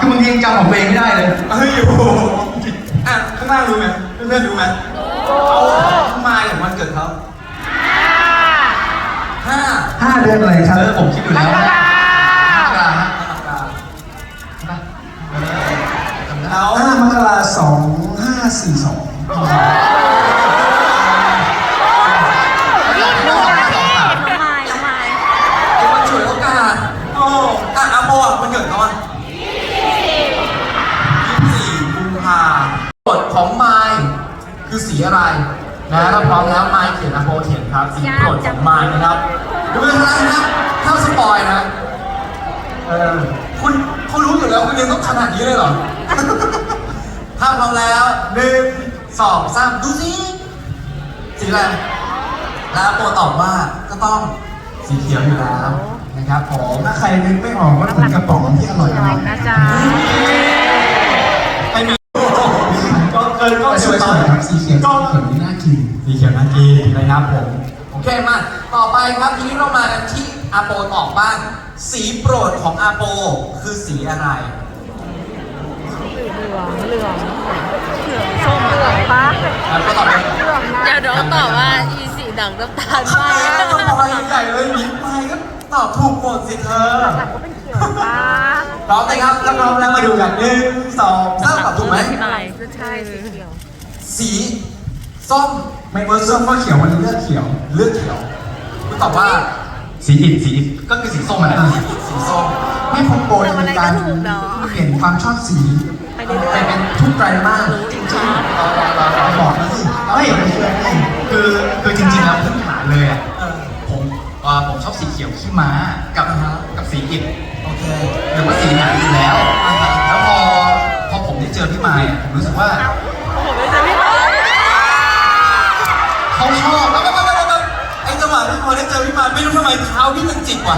คือบางทียังจำของตัวเองไม่ได้เลยเฮ้ยโอ้โหอะข้างล่างรู้ไหมเพื่อนๆรู้ไหมเอาไม้ของวันเกิดเขาห้าห้าเดือนอะไรครับเออผมคิดอยู่แล้วมกราฮะแล้วห้ามกราสองห้าสี่สอง รเขียนครับสีโปรดของไมค์นะครับดูไปทางนะถ้ามสปอยนะเออคุณเขารู้อยู่แล้วคุณยังต้องขนาดนี้เลยเหรอ ถ้าพร้อมแล้วหนึ่งสองสามดูสิสีอะไรแล้วโปรตอบว่าก็ต้องสีเขียวอยู่แล้วนะครับผมถ้าใครนึกไม่ออกว่าถึงกระป๋องที่อร่อยมากนะจ๊ะไม่มีก็เกินก็ก็เฉสวยยๆครับสีเขียวสีเขียวนี่น่ากินสีเขียวนาทีนะครับผมโอ เคมาต่อไปครับทีนี้เรามากันที่อาโปตอบบ้าง สีโปรดของอาโปคือสีอะไร เหลืองเหลืองเหลืองส้มเหลืองปะอาโปตอบเลยเหลืองนะเดี๋ยวน้องตอบว่าอีสีดังน้ำตาลทำไหไมมอะสปอยใหญ่เลยยิ้มไปก็ตอบถูกหมดสิเธอแต่ก็เป็นเขียวปะพร้อมไหมครับถ้าพร้อมแล้วมาดูกันหนึ่งสองสามตอบถูกไหมพี่ไม้ใช่สีเขียว สี ส้มไม่เวอร์ส้มก็เขียวมันเลือดเขียวเลือดเขียวคุณตอบว่าสีอิฐสีอิฐก็คือสีส้มอะนะสีส้มไม่พอโปรจะมีการเปลี่ยนความชอบสีไปเรื่อยไปเป็นทุกไตรมาสจริงๆเราเราเราเราบอกนะสิเฮ้ยไม่เชื่อนี่คือคือจริงๆแล้วพื้นฐานเลยอะผมเอ่อผมชอบสีเขียวขี้ม้ากับกับสีอิฐโอเคหรือว่าสีหนังอยู่แล้วแล้วพอพอผมได้เจอพี่มายอะผมรู้สึกว่า ทำไมเท้าพี่มันจิกว่ะ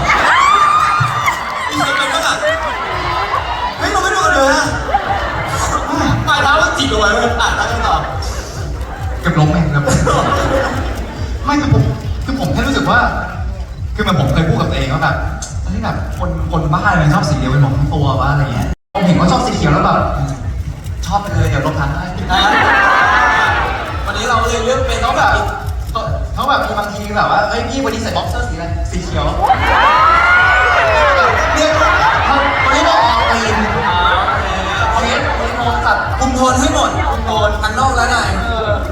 พี่เคยเป็นปะอะเฮ้ยเราไม่ดูกันเลยนะปลายเท้ามันจิกเอาไว้เลยอะแล้วกันต่อเกือบล้มเองครับไม่คือผมคือผมแค่รู้สึกว่า คือเหมือนผมเคยพูดกับตัวเองว่าแบบเฮ้ยแบบคนคนบ้าเลยชอบสีเดียวเป็นหมดทั้งตัววะอะไรเงี้ยผมเห็นเขาชอบสีเขียวแล้วแบบชอบไปเลยเดี๋ยวลบทันได้วันนี้เราเลยเลือกเป็นเขาแบบ เขาแบบมีบางทีแบบว่า เอ้ยพี่วันนี้ใส่บ็อกเซอร์สีอะไร สีเขียวเนี่ยเขาวันนี้บอกออกตีนเอาเงี้ยวันนี้มองสัตว์คุมโทนให้หมดคุมโทนทั้งนอกและใน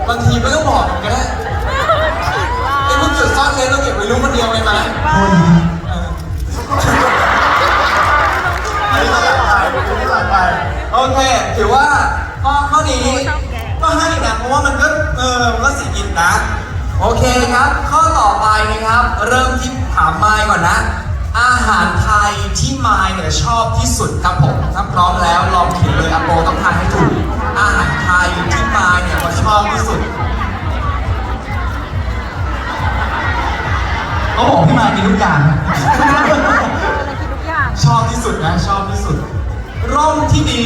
บางทีไม่ต้องบอกก็ได้ไอ้พวกจุดซ่อนเลนเราเก็บไว้รู้คนเดียวเลยไหมโทษดีครับอันนี้ตัดไปอันนี้ตัดไปโอเค ถือว่าข้อข้อนี้ก็ให้นะเพราะว่ามันก็เออมันก็สีอินนะ โอเคครับ ข้อต่อไปนะครับ เริ่มที่ถามไมค์ก่อนนะ อาหารไทยที่ไมค์เนี่ยชอบที่สุดครับผมถ้าพร้อมแล้วลองเขียนเลยอโปต้องทายให้ถูก อาหารไทยที่ไมค์เนี่ยเขาชอบที่สุดเขาบอกพี่มายกินทุกอย่างนะอะไรกินทุกอย่าง ชอบที่สุดนะชอบที่สุด ร่มที่ดี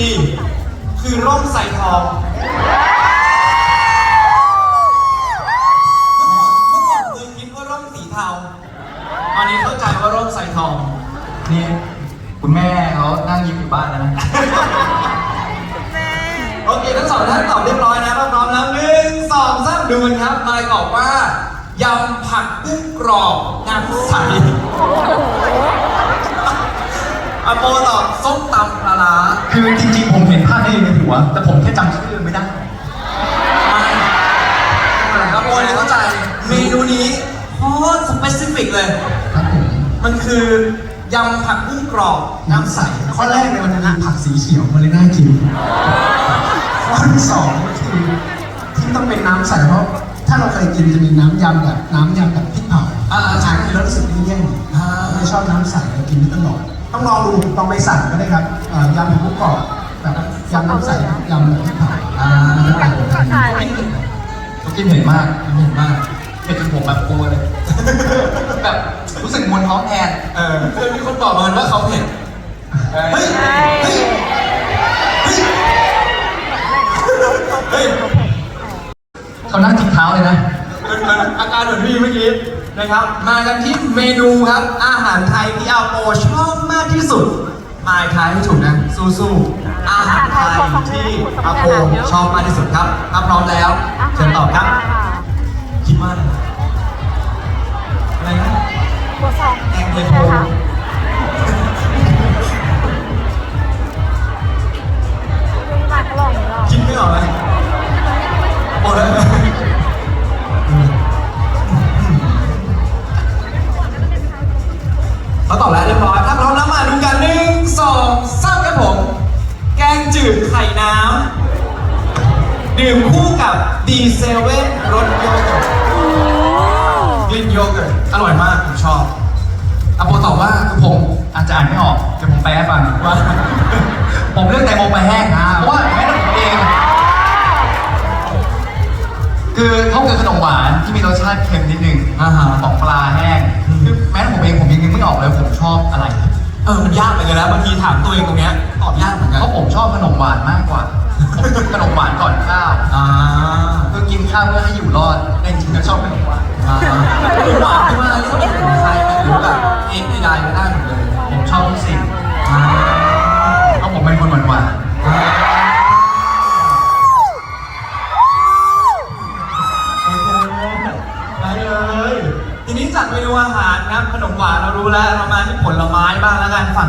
คือร่มใส่ทอง เทาตอนนี้เข้าใจว่าร่มใส่ทองนี่คุณแม่เขานั่งยิ้มอยู่บ้านแล้วนะ โอเคทั้งสองท่านตอบเรียบร้อยนะพร้อมแล้วหนึ่งสองสามดูกันครับมายตอบว่ายำผักกุ้งกรอบน้ำใสอาโปตอบส้มตำปลาร้าคือจริงๆ ผมเห็นภาพนี้ในหัว แต่ผมแค่จำชื่อไม่ได้ ปซิฟิกเลย ครับผมมันคือยำผักกุ้งกรอบน้ำใส ข้อแรกเลยมันจะมีผักสีเขียวมันเลยน่ากินข้อที่สองก็คือที่ต้องเป็นน้ำใสเพราะถ้าเราเคยกินจะมีน้ำยำแบบน้ำยำแบบพริกเผาอ่าอาหารกินแล้วรู้สึกเลี่ยนๆอ่าไม่ชอบน้ำใสเรากินไม่ตลอด ต้องลองดูลองไปสั่งก็ได้ครับอ่ายำผักกุ้งกรอบแบบยำน้ำใสยำแบบพริกเผาอ่าถ่ายเขากินเผ็ดมากเผ็ดมาก เผ็ดจนผมแบบกลัวเลยแบบรู้สึกมวนท้องแทนเออเคยมีคนบอกมาว่าเขาเผ็ดเฮ้ยใช่เฮ้ยเฮ้ยเขานั่งจิกเท้าเลยนะมันมันอาการเหมือนพี่เมื่อกี้นะครับ มากันที่เมนูครับ อาหารไทยที่อาโปชอบมากที่สุดมายทายให้ถูกนะสู้สู้ๆอาหารไทยที่อาโปชอบมากที่สุดครับถ้าพร้อมแล้วเชิญตอบครับคิดว่าอะไรอะไรนะ ตัวสองแกงเทโพพี่มาเขาลองหรือเปล่าคิดไม่ออกเลยโอ้เลยเขาตอบแล้วเรียบร้อยถ้าพร้อมแล้วมาดูกันหนึ่งสองสามครับผม แกงจืดไข่น้ำดื่มคู่กับดีเซเว่ากผมชอบอาโปตอบว่าคือผมอาจจะอ่านไม่ออกเดี๋ยวผมแปลให้ฟังว่า ผมเลือกแตงโมไปแห้งนะเพราะว่าแม้แต่ผมเอง คือเขาคือขนมหวานที่มีรสชาติเค็มนิดนึงอ่าฮะ ของปลาแห้งคือแม้แต่ผมเองผมยังนึกไม่ออกเลยผมชอบอะไร เออ มันยากเหมือนกันนะบางทีถามตัวเองตรงเนี้ยตอบยากเหมือนกัน เพราะผมชอบขนมหวานมากกว่าผมกินขนมหวานก่อนข้าว อ่า คือกินข้าวเพื่อให้อยู่รอดแต่จริงๆก็ชอบขนม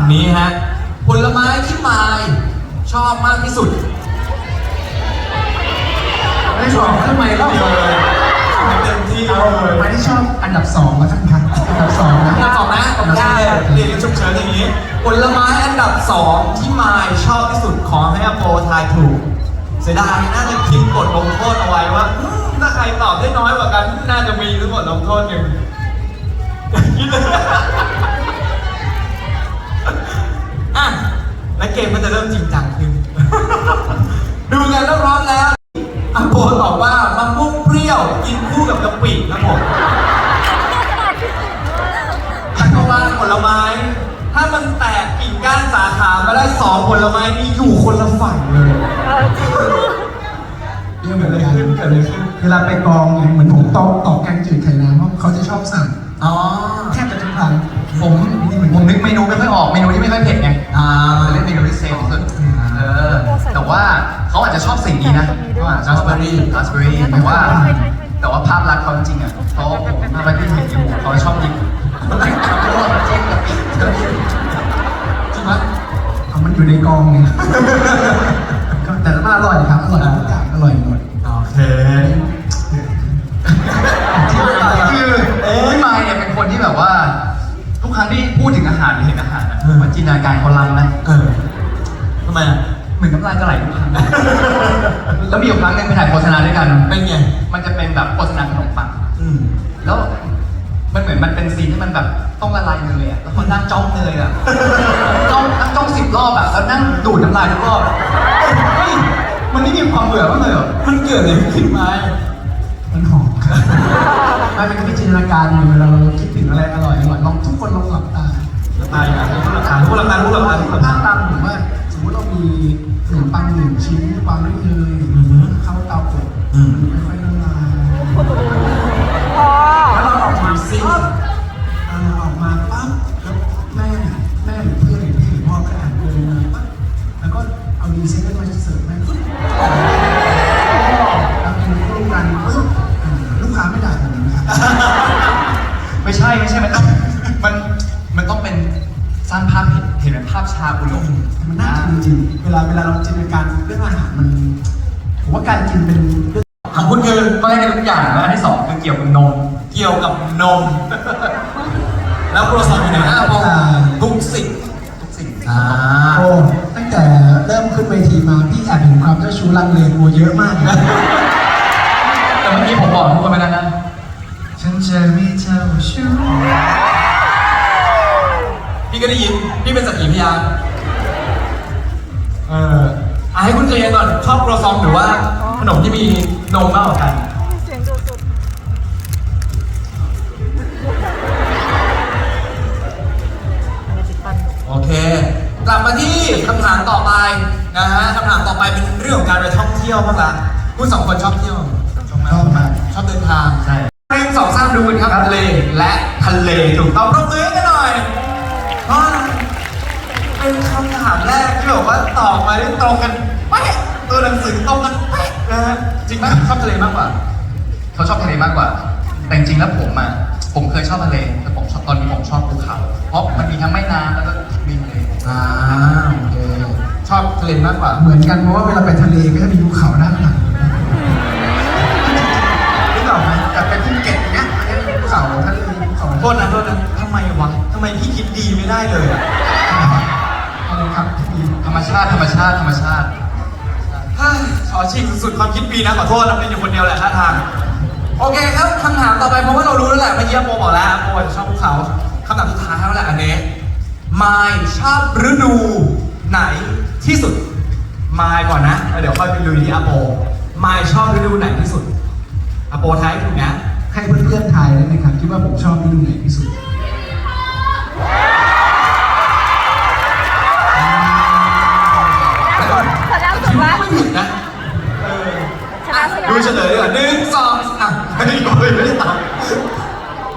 นฝั่งนี้ฮะ ผลไม้ที่มายชอบมากที่สุด ไม่ชอบทำไมเล่าเต็มที่เอาไม่ได้ชอบอันดับสองแล้วกันครับอันดับสองนะอันดับสองนะผมได้เรียนฉุกเฉินอย่างนี้ ผลไม้อันดับสองที่มายชอบที่สุดขอให้อโปทายถูก เสียดายน่าจะคิดกดลงโทษเอาไว้ว่าอืมถ้าใครตอบได้น้อยกว่ากัน น่าจะมีหรือบทลงโทษหนึ่งคิดเลย และเกมมันจะเริ่มจริงจังขึ้น ดูกันแล้วพร้อมแล้วอโปตอบว่ามะม่วงเปรี้ยวกินคู่กับกะปิครับผมจักรวาลผลไม้ ถ้ามันแตกกิ่งก้านสาขามาได้สองผลไม้นี้อยู่คนละฝั่งเลยเรื่องเหมือนกันเกิดอะไรขึ้นเวลาไปกองไงเหมือนผมตอบตอบแกงจืดไข่น้ำเพราะเขาจะชอบสั่งอ๋อแทบจะทุกครั้งผมผมนึกเมนูไม่ค่อยออกเมนูที่ไม่ค่อยเผ็ดไงอ่า แต่ว่าเขาอาจจะชอบสิ่งนี้นะเขาอาจจะชอบราสเบอรี่ราสเบอรี่แต่ว่า แต่ว่าภาพลักษณ์เขาจริงๆอะเขาผมภาพลักษณ์ที่เห็นอยู่เขาชอบยิงเจ๊กกับปีจริงไหมเอามันอยู่ในกองไงก็แต่ละมาอร่อยครับอร่อยทุกอย่างอร่อยหมดโอเคคือพี่ไมค์เนี่ยเป็นคนที่แบบว่า ทุกครั้งที่พูดถึงอาหารหรือเห็นอาหารอะเออมันจินตนาการเขาล้ำนะเออทำไมอะ เหมือนน้ำลายจะไหลทุกครั้งแล้วมีอยู่ครั้งหนึงไปถ่ายโฆษณาด้วยกัน เป็นไง มันจะเป็นแบบโฆษณาขนมปัง อืม แล้วมันเหมือนมันเป็นซีนที่มันแบบต้องละลายเนยอะแล้วคนนั่งจ้องเนยอะ จ้องนั่งจ้องสิบรอบอะแล้วนั่งดูดน้ำลายทุกรอบอะเฮ้ยมันไม่มีความเบื่อบ้างเลยเหรอมันเกิดอะไรขึ้นมามันหอมครับไม่เป็นวิจินตนาการอยู่เวลาเราคิดถึงอะไรอร่อยอร่อยลองทุกคนลองหลับตา ตายอะทุกราคาทุกราคาทุกราคาทุกราภาคาพตามผมว่ ไม่ใช่ไม่ใช่มันต้องมันมันต้องเป็นสร้างภาพเห็นเห็นเป็นภาพชาบุญหลงมันน่ากินจริงๆเวลาเวลาเราจินตนาการเรื่องอาหารมันผมว่าการกินเป็นเรื่องของคุณคือก็ได้กันทุกอย่างแล้วอันที่สองคือเกี่ยวกับนม เกี่ยวกับนม แล้วโปรซอนอยู่ไหนนะโปรทุกสิ่งทุกสิ่งอ่าโอ้ตั้งแต่เริ่มขึ้นเวทีมาพี่แอบเห็นความเจ้าชู้ลังเลงัวเยอะมากเลยแต่เมื่อกี้ผมบอกทุกคนไปแล้วนะ ฉันจะไม่เจ้าชู้พี่ก็ได้ยิน พี่เป็นสักขีพยาน เอออะให้คุณเคลียร์ก่อนชอบโปรซองหรือว่า ขนมที่มีนมมากกว่ากัน เสียงดูสุดโอเค กลับมาที่คำถามต่อไปนะฮะคำถามต่อไปเป็นเรื่องของการไปท่องเที่ยวบ้างละคุณสองคนชอบเที่ยวชอบมากชอบมากชอบเดินทางใช่หนึ่งสอง สาดูกันครับทะเลและทะเลถูกต้องปรบมือกันหน่อยเพราะเป็นคำถามแรกที่บอกว่าตอบมาได้ตรงกันเป๊ะตัวหนังสือตรงกันเป๊ะนะฮะจริงไหมชอบทะเลมากกว่า เขาชอบทะเลมากกว่า แต่จริงแล้วผมอะผมเคยชอบทะเลแต่ผมชอบตอนนี้ผมชอบภูเขา เพราะมันมีทั้งแม่น้ำแล้วก็มีทะเลอ่าโอเคชอบทะเลมากกว่า เหมือนกันเพราะว่าเวลาไปทะเลก็จะมีภูเขาด้านหลัง โทษนะโทษนะทำไมวะทำไมพี่คิดดีไม่ได้เลยอะอะไรครับธรรมชาติธรรมชาติธรรมชาติเฮ้ยขอชิงสุดๆความคิดปีนะขอโทษนะเป็นอยู่คนเดียวแหละท่าทาง โอเคครับคำถามต่อไปเพราะว่าเรารู้แล้วแหละเมื่อกี้โปบอกแล้วโปชอบภูเขาคำถามสุดท้ายแล้วแหละอันนี้มายชอบฤดูไหนที่สุดมายก่อนนะแล้วเดี๋ยวค่อยไปลุยที่อาโปมายชอบฤดูไหนที่สุดอาโปท้ายถูกนะ ให้เพื่อนๆทายได้ไหมครับคิดว่าผมชอบฤดูไหนที่สุดแล้วก่อนชนะคิดว่าไม่ผิดนะชนะชนะดูเฉลยดีกว่าหนึ่งสองอะไม่ได้ไม่ได้ตอบ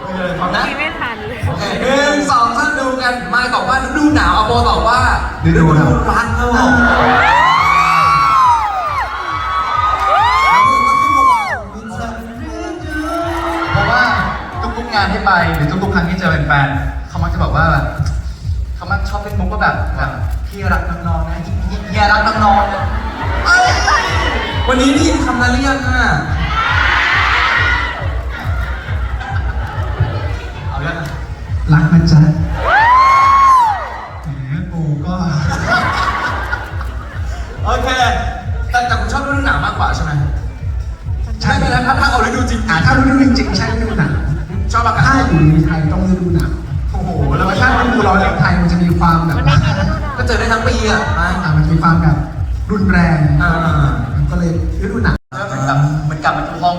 ไม่ได้ตอบนะไม่ทันเลยโอเคหนึ่งสองสามดูกันมายตอบว่าฤดูหนาวอาโปตอบว่าฤดูหนาวรักครับผม งานที่ไปหรือทุกๆครั้งที่เจอแฟนๆเขามักจะบอกว่าแบบเขามักชอบเล่นมุกว่าแบบแบบพี่รักน้องๆนะเฮียรักน้องๆนะวันนี้ได้ยินคำนั้นหรือยังอะเอาเรื่องรักนะจ๊ะแหมโปก็โอเคแต่แต่คุณชอบฤดูหนาวมากกว่าใช่ไหมใช่ไม่เป็นไรถ้าถ้าเอาฤดูจริงอ่าถ้าฤดูจริงๆใช่ฤดูหนาว ชอบอากาศถ้าอยู่ในไทยต้องฤดูหนาวโอ้โหแล้แล้ววถ้าถ้าฤดูร้อนในไทยมันจะมีความแบบว่าก็เจอได้ทั้งปีอะมาอ่ามันจะมีความแบบรุนแรงอ่า มันก็เลยฤดูหนาวก็เหมือนแบบเหมือนกลับมาที่ห้อง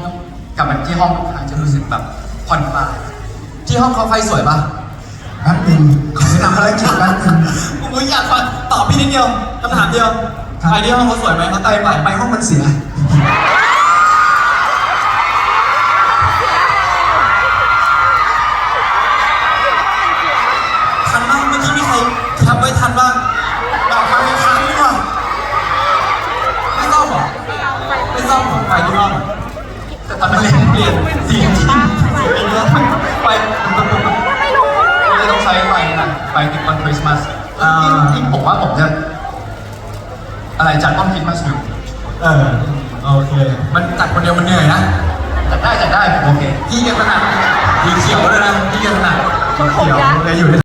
กลับมาที่ห้องทุกครั้งจะรู้สึกแบบผ่อนคลายที่ห้องเขาไฟสวยป่ะแป๊บหนึงขอไปทำภารกิจแป๊บหนึง ผมอยากฟังตอบพี่นิดเดียวคำถามเดียวครับ ไปที่ห้องเขาสวยไหมเขาไปเต้นไปไปไปห้องมันเสีย คริสต์มาสยิ่งผมว่าผมจะอะไรจัดต้นคริสต์มาสอยู่เออโอเค มันจัดคนเดียวมันเหนื่อยนะจัดได้จัดได้ผมโอเค พี่แกถนัดสีเขียวเลยนะพี่แกถนัดเขียวเลยอยู่ใน